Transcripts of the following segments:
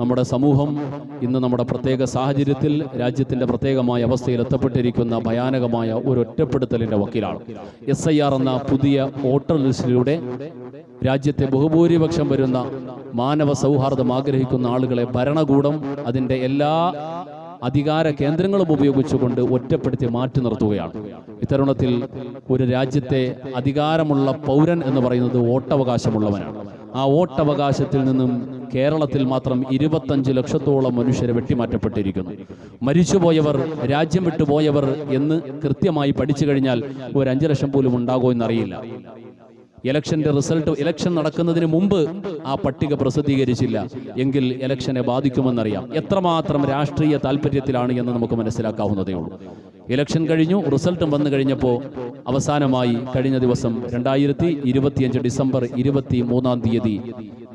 നമ്മുടെ സമൂഹം ഇന്ന് നമ്മുടെ പ്രത്യേക സാഹചര്യത്തിൽ രാജ്യത്തിന്റെ പ്രത്യേകമായ അവസ്ഥയിൽ എത്തപ്പെട്ടിരിക്കുന്ന ഭയാനകമായ ഒരു ഒറ്റപ്പെടുത്തലിന്റെ വക്കീലാണ്. എസ് ഐ ആർ എന്ന പുതിയ വോട്ടർ ലിസ്റ്റിലൂടെ രാജ്യത്തെ ബഹുഭൂരിപക്ഷം വരുന്ന മാനവ സൗഹാർദ്ദം ആഗ്രഹിക്കുന്ന ആളുകളെ ഭരണകൂടം അതിന്റെ എല്ലാ അധികാര കേന്ദ്രങ്ങളും ഉപയോഗിച്ചുകൊണ്ട് ഒറ്റപ്പെടുത്തി മാറ്റി നിർത്തുകയാണ്. ഇത്തരുണത്തിൽ ഒരു രാജ്യത്തെ അധികാരമുള്ള പൗരൻ എന്ന് പറയുന്നത് വോട്ടവകാശമുള്ളവനാണ്. ആ വോട്ടവകാശത്തിൽ നിന്നും കേരളത്തിൽ മാത്രം ഇരുപത്തഞ്ച് ലക്ഷത്തോളം മനുഷ്യരെ വെട്ടിമാറ്റപ്പെട്ടിരിക്കുന്നു. മരിച്ചുപോയവർ രാജ്യം വിട്ടുപോയവർ എന്ന് കൃത്യമായി പഠിച്ചു കഴിഞ്ഞാൽ ഒരു അഞ്ചു ലക്ഷം പോലും ഉണ്ടാകുമോ എന്നറിയില്ല. ഇലക്ഷന്റെ റിസൾട്ട് ഇലക്ഷൻ നടക്കുന്നതിന് മുമ്പ് ആ പട്ടിക പ്രസിദ്ധീകരിച്ചില്ല. എങ്കിൽ ഇലക്ഷനെ ബാധിക്കുമെന്നറിയാം. എത്രമാത്രം രാഷ്ട്രീയ താല്പര്യത്തിലാണ് എന്ന് നമുക്ക് മനസ്സിലാക്കാവുന്നതേ ഉള്ളൂ. ഇലക്ഷൻ കഴിഞ്ഞു റിസൾട്ടും വന്നു കഴിഞ്ഞപ്പോൾ അവസാനമായി കഴിഞ്ഞ ദിവസം രണ്ടായിരത്തി ഇരുപത്തിയഞ്ച് ഡിസംബർ ഇരുപത്തി മൂന്നാം തീയതി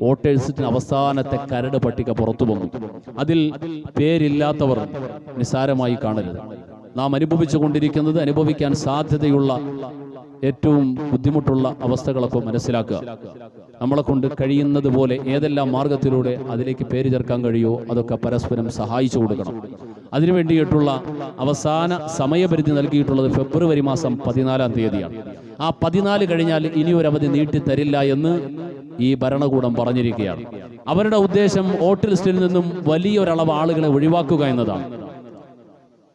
വോട്ടേഴ്സിന് അവസാനത്തെ കരട് പട്ടിക പുറത്തു വന്നു. അതിൽ പേരില്ലാത്തവർ നിസ്സാരമായി കാണരുത്. നാം അനുഭവിച്ചു കൊണ്ടിരിക്കുന്നത് അനുഭവിക്കാൻ സാധ്യതയുള്ള ഏറ്റവും ബുദ്ധിമുട്ടുള്ള അവസ്ഥകളൊക്കെ മനസ്സിലാക്കുക. നമ്മളെ കൊണ്ട് കഴിയുന്നത് പോലെ ഏതെല്ലാം മാർഗത്തിലൂടെ അതിലേക്ക് പേര് ചേർക്കാൻ കഴിയുമോ അതൊക്കെ പരസ്പരം സഹായിച്ചു കൊടുക്കണം. അതിനു വേണ്ടിയിട്ടുള്ള അവസാന സമയപരിധി നൽകിയിട്ടുള്ളത് ഫെബ്രുവരി മാസം പതിനാലാം തീയതിയാണ്. ആ പതിനാല് കഴിഞ്ഞാൽ ഇനി ഒരു അവധി നീട്ടിത്തരില്ല എന്ന് ഈ ഭരണകൂടം പറഞ്ഞിരിക്കുകയാണ്. അവരുടെ ഉദ്ദേശം വോട്ട് ലിസ്റ്റിൽ നിന്നും വലിയൊരളവ് ആളുകളെ ഒഴിവാക്കുക എന്നതാണ്.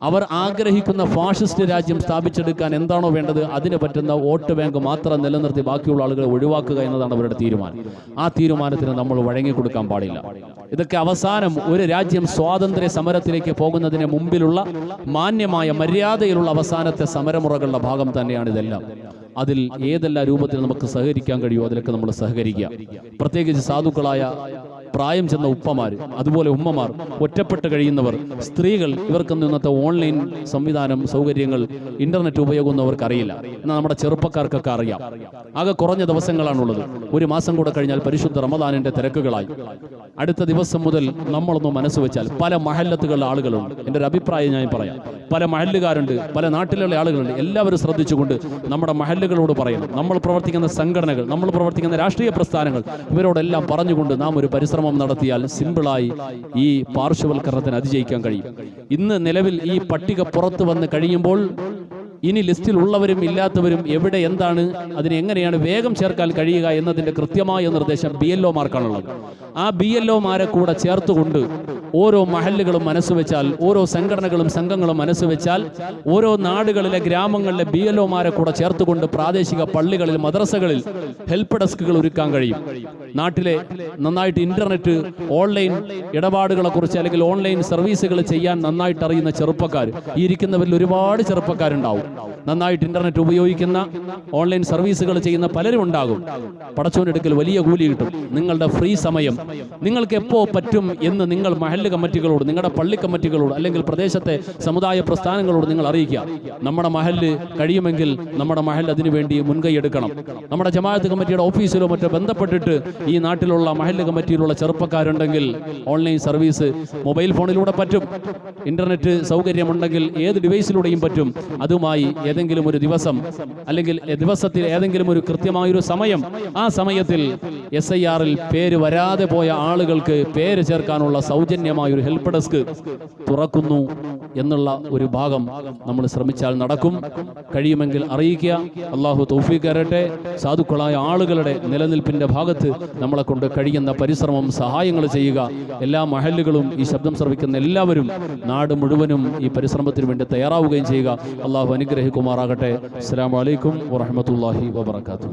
അവർ ആഗ്രഹിക്കുന്ന ഫാഷിസ്റ്റ് രാജ്യം സ്ഥാപിച്ചെടുക്കാൻ എന്താണോ വേണ്ടത് അതിന് പറ്റുന്ന വോട്ട് ബാങ്ക് മാത്രം നിലനിർത്തി ബാക്കിയുള്ള ആളുകളെ ഒഴിവാക്കുക എന്നതാണ് അവരുടെ തീരുമാനം. ആ തീരുമാനത്തിന് നമ്മൾ വഴങ്ങിക്കൊടുക്കാൻ പാടില്ല. ഇതൊക്കെ അവസാനം ഒരു രാജ്യം സ്വാതന്ത്ര്യ സമരത്തിലേക്ക് പോകുന്നതിന് മുമ്പിലുള്ള മാന്യമായ മര്യാദയിലുള്ള അവസാനത്തെ സമരമുറകളുടെ ഭാഗം തന്നെയാണ് ഇതെല്ലാം. അതിൽ ഏതെല്ലാം രൂപത്തിൽ നമുക്ക് സഹകരിക്കാൻ കഴിയുമോ അതിലൊക്കെ നമ്മൾ സഹകരിക്കുക. പ്രത്യേകിച്ച് സാധുക്കളായ പ്രായം ചെന്ന ഉപ്പമാർ അതുപോലെ ഉമ്മമാർ ഒറ്റപ്പെട്ട് കഴിയുന്നവർ സ്ത്രീകൾ ഇവർക്കൊന്നും ഇന്നത്തെ ഓൺലൈൻ സംവിധാനം സൗകര്യങ്ങൾ ഇന്റർനെറ്റ് ഉപയോഗമൊന്നും അറിയില്ല എന്നാൽ നമ്മുടെ ചെറുപ്പക്കാർക്കൊക്കെ അറിയാം. ആകെ കുറഞ്ഞ ദിവസങ്ങളാണുള്ളത്. ഒരു മാസം കൂടെ കഴിഞ്ഞാൽ പരിശുദ്ധ റമദാനിന്റെ തിരക്കുകളായി. അടുത്ത ദിവസം മുതൽ നമ്മളൊന്ന് മനസ്സ് വെച്ചാൽ പല മഹല്ലത്തുകളിലെ ആളുകളുണ്ട്. എന്റെ ഒരു അഭിപ്രായം ഞാൻ പറയാം. പല മഹല്ലുകാരുണ്ട് പല നാട്ടിലുള്ള ആളുകളുണ്ട്. എല്ലാവരും ശ്രദ്ധിച്ചുകൊണ്ട് നമ്മുടെ മഹല്ലുകളോട് പറയണം. നമ്മൾ പ്രവർത്തിക്കുന്ന സംഘടനകൾ നമ്മൾ പ്രവർത്തിക്കുന്ന രാഷ്ട്രീയ പ്രസ്ഥാനങ്ങൾ ഇവരോടെല്ലാം പറഞ്ഞുകൊണ്ട് നാം ഒരു പരിശ്രമം നടത്തിയാൽ സിമ്പിളായി ഈ പാർശ്വവൽക്കരണത്തിന് അതിജയിക്കാൻ കഴിയും. ഇന്ന് നിലവിൽ ഈ പട്ടിക പുറത്തു വന്ന് കഴിയുമ്പോൾ ഇനി ലിസ്റ്റിൽ ഉള്ളവരും ഇല്ലാത്തവരും എവിടെ എന്താണ് അതിനെ എങ്ങനെയാണ് വേഗം ചേർക്കാൻ കഴിയുക എന്നതിന്റെ കൃത്യമായ നിർദ്ദേശം ബി എൽ ഒമാർക്കാണുള്ളത് ആ ബി എൽ ഒമാരെ കൂടെ ചേർത്തുകൊണ്ട് ഓരോ മഹല്ലുകളും മനസ്സ് വെച്ചാൽ ഓരോ സംഘടനകളും സംഘങ്ങളും മനസ്സ് വെച്ചാൽ ഓരോ നാടുകളിലെ ഗ്രാമങ്ങളിലെ ബി എൽ ഒമാരെ കൂടെ ചേർത്തുകൊണ്ട് പ്രാദേശിക പള്ളികളിൽ മദ്രസകളിൽ ഹെൽപ്പ് ഡെസ്കുകൾ ഒരുക്കാൻ കഴിയും. നാട്ടിലെ നന്നായിട്ട് ഇന്റർനെറ്റ് ഓൺലൈൻ ഇടപാടുകളെ കുറിച്ച് അല്ലെങ്കിൽ ഓൺലൈൻ സർവീസുകൾ ചെയ്യാൻ നന്നായിട്ട് അറിയുന്ന ചെറുപ്പക്കാർ ഈ ഇരിക്കുന്നവരിൽ ഒരുപാട് ചെറുപ്പക്കാരുണ്ടാവും. നന്നായിട്ട് ഇന്റർനെറ്റ് ഉപയോഗിക്കുന്ന ഓൺലൈൻ സർവീസുകൾ ചെയ്യുന്ന പലരും ഉണ്ടാകും. പടച്ചോനെടുക്കൽ വലിയ കൂലി കിട്ടും. നിങ്ങളുടെ ഫ്രീ സമയം നിങ്ങൾക്ക് എപ്പോ പറ്റും എന്ന് നിങ്ങൾ മഹല്ല് കമ്മിറ്റികളോട് നിങ്ങളുടെ പള്ളി കമ്മിറ്റികളോട് അല്ലെങ്കിൽ പ്രദേശത്തെ സമുദായ പ്രസ്ഥാനങ്ങളോട് നിങ്ങൾ അറിയിക്കുക. നമ്മുടെ മഹല്ല് കഴിയുമെങ്കിൽ നമ്മുടെ മഹൽ അതിനുവേണ്ടി മുൻകൈ എടുക്കണം. നമ്മുടെ ജമാഅത്ത് കമ്മിറ്റിയുടെ ഓഫീസിലോ മറ്റോ ബന്ധപ്പെട്ടിട്ട് ഈ നാട്ടിലുള്ള മഹല്ല് കമ്മിറ്റിയിലുള്ള ചെറുപ്പക്കാരുണ്ടെങ്കിൽ ഓൺലൈൻ സർവീസ് മൊബൈൽ ഫോണിലൂടെ പറ്റും. ഇന്റർനെറ്റ് സൗകര്യമുണ്ടെങ്കിൽ ഏത് ഡിവൈസിലൂടെയും പറ്റും. അതുമായി ഏതെങ്കിലും ഒരു ദിവസം അല്ലെങ്കിൽ ദിവസത്തിൽ ഏതെങ്കിലും ഒരു കൃത്യമായൊരു സമയം ആ സമയത്തിൽ എസ് ഐ ആറിൽ പേര് വരാതെ പോയ ആളുകൾക്ക് പേര് ചേർക്കാനുള്ള സൗജന്യമായ ഒരു ഹെൽപ്പ് ഡെസ്ക് തുറക്കുന്നു എന്നുള്ള ഒരു ഭാഗം നമ്മൾ ശ്രമിച്ചാൽ നടക്കും. കഴിയുമെങ്കിൽ അറിയിക്കുക. അള്ളാഹു തൗഫീഖ് തരട്ടെ. സാധുക്കളായ ആളുകളുടെ നിലനിൽപ്പിന്റെ ഭാഗത്ത് നമ്മളെ കൊണ്ട് കഴിയുന്ന പരിശ്രമം സഹായങ്ങൾ ചെയ്യുക. എല്ലാ മഹല്ലുകളും ഈ ശബ്ദം ശ്രവിക്കുന്ന എല്ലാവരും നാട് മുഴുവനും ഈ പരിശ്രമത്തിന് വേണ്ടി തയ്യാറാവുകയും ചെയ്യുക. അള്ളാഹു അനുഗ്രഹിക്കുമാറാകട്ടെ. അസ്സാം വലൈക്കും വാഹമത്തല്ലാഹി വാബർക്കാത്തു